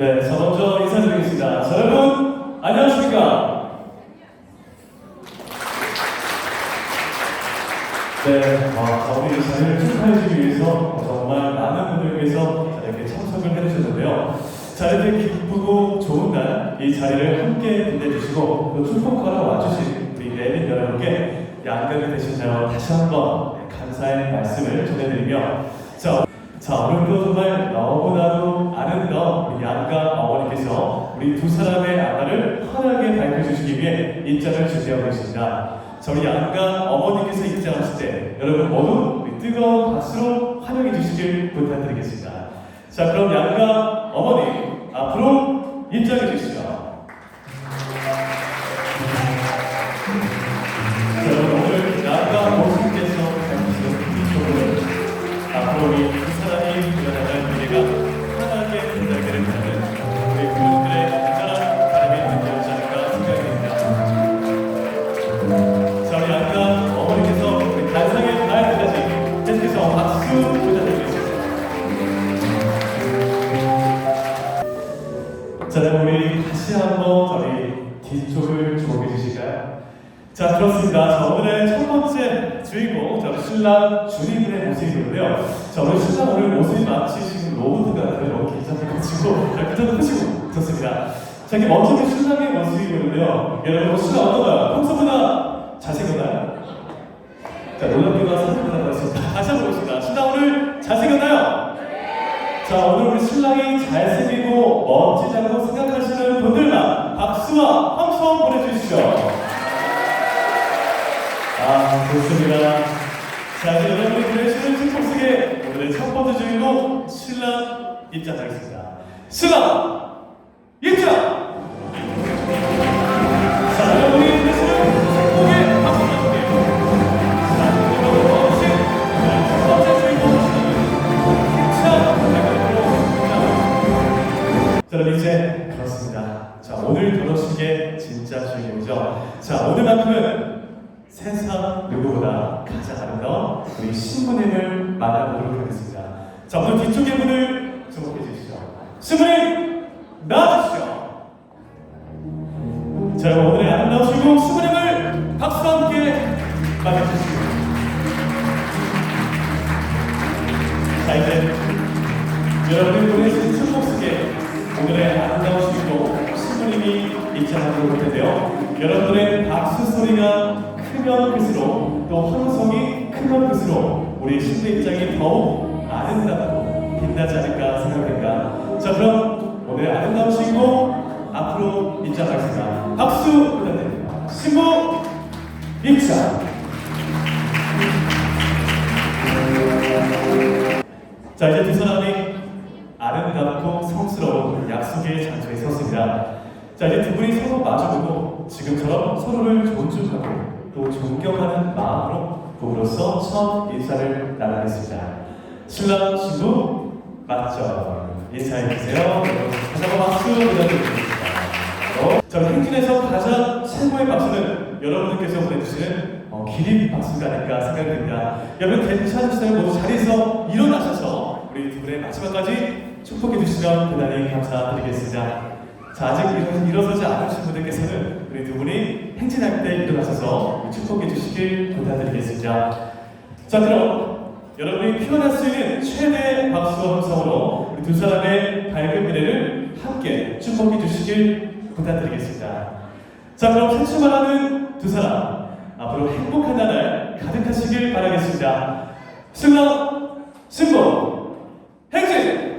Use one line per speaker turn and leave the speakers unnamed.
네, 저 먼저 인사드리겠습니다. 자, 여러분, 안녕하십니까? 네, 아, 오늘 이 자리를 축하해주기 위해서 정말 많은 분들 위해서 이렇게 참석을 해주셨는데요. 자, 이렇게 기쁘고 좋은 날 이 자리를 함께 빛내주시고 또 축복하러 와주신 우리 내빈 여러분께 양가가 되셨나요? 다시 한번 감사의 말씀을 전해드리며 자, 자 오늘도 정말 너무나도 아름다운 우리 양가 어머니께서 우리 두 사람의 아가를 환하게 밝혀주시기 위해 입장을 준비하고 계십니다. 저희 양가 어머니께서 입장하실 때 여러분 모두 우리 뜨거운 박수로 환영해 주시길 부탁드리겠습니다. 자 그럼 양가 어머니 앞으로 입장해 주시죠. 사람이 일어나갈 미래가 환하게 된다기를 바라는 우리 부모님들의 간절한 바람이 느껴지지 않을까 생각이 듭니다. 자, 우리 다시 한번 저희 뒤쪽을? 자, 그렇습니다. 자, 오늘의 첫 번째 주인공, 저 신랑 주님의 모습이고요. 자, 오늘 신랑 오늘 모습이 마치 지금 로봇 같아요. 너무 긴장해가지고. 자, 긴장 푸시고 좋습니다. 자, 이게 먼저 신랑의 모습이거든요. 여러분, 신랑 어떤가요? 평소보다 잘생겼나요? 자, 놀랍게도 생각보다 그렇습니다. 다시 한번 보겠습니다. 신랑 오늘 잘생겼나요? 자, 오늘 우리 신랑이 잘생기고 멋지다고 생각하시는 분들만 박수와 함성 보내주시죠. 아, 좋습니다. 자, 이제 여러분이 보내주시는 축복 속에 오늘의 첫 번째 주인공 신랑 입장하겠습니다. 신랑. 자, 오늘 결혼식의 진짜 주인공이죠. 자, 오늘만큼은 세상 누구보다 가장 아름다운 우리 신부님을 만나보도록 하겠습니다. 자, 오늘 뒤쪽의 분을 주목해 주시죠. 신부님, 나와주시죠. 자, 여러분, 오늘의 아름다운 주인공 신부님을 박수와 함께 맞아주시죠. 자, 이제 여러분이 보내신 축복 속에 오늘의 아름다운 주인공 신부님이 입장하도록 할 텐데요. 여러분의 박수 소리가 크면 클수록 또 환성이 크면 클수록 우리 신부 입장이 더욱 아름답고 빛나지 않을까 생각됩니다. 자 그럼 오늘의 아름다운 주인공 앞으로 입장하겠습니다. 박수 부탁드립니다. 신부 입장! 자 이제 두 사람이 아름답고 성스러운 약속의 장소에 섰습니다. 자 이제 두 분이 서로 마주보고 지금처럼 서로를 존중하고 또 존경하는 마음으로 부부로서 첫 인사를 나누겠습니다. 신랑 신부 맞죠? 인사해 주세요. 다시 한번 박수 부탁드리겠습니다. 어, 자 행진에서 가장 최고의 박수는 여러분들께서 보내주시는 어, 기립 박수가 아닐까 생각됩니다. 여러분 괜찮으시나요? 모두 자리에서 일어나셔서 우리 두 분의 마지막까지 축복해 주시면 대단히 감사드리겠습니다. 자 아직 일어, 일어서지 않으신 분들께서 손길 부탁드리겠습니다. 자 그럼 여러분이 피어날 수 있는 최대 박수와 함성으로 우리 두 사람의 밝은 미래를 함께 축복해 주시길 부탁드리겠습니다. 자 그럼 생수만하는 두 사람 앞으로 행복한 나날 가득하시길 바라겠습니다. 승강 승부 행진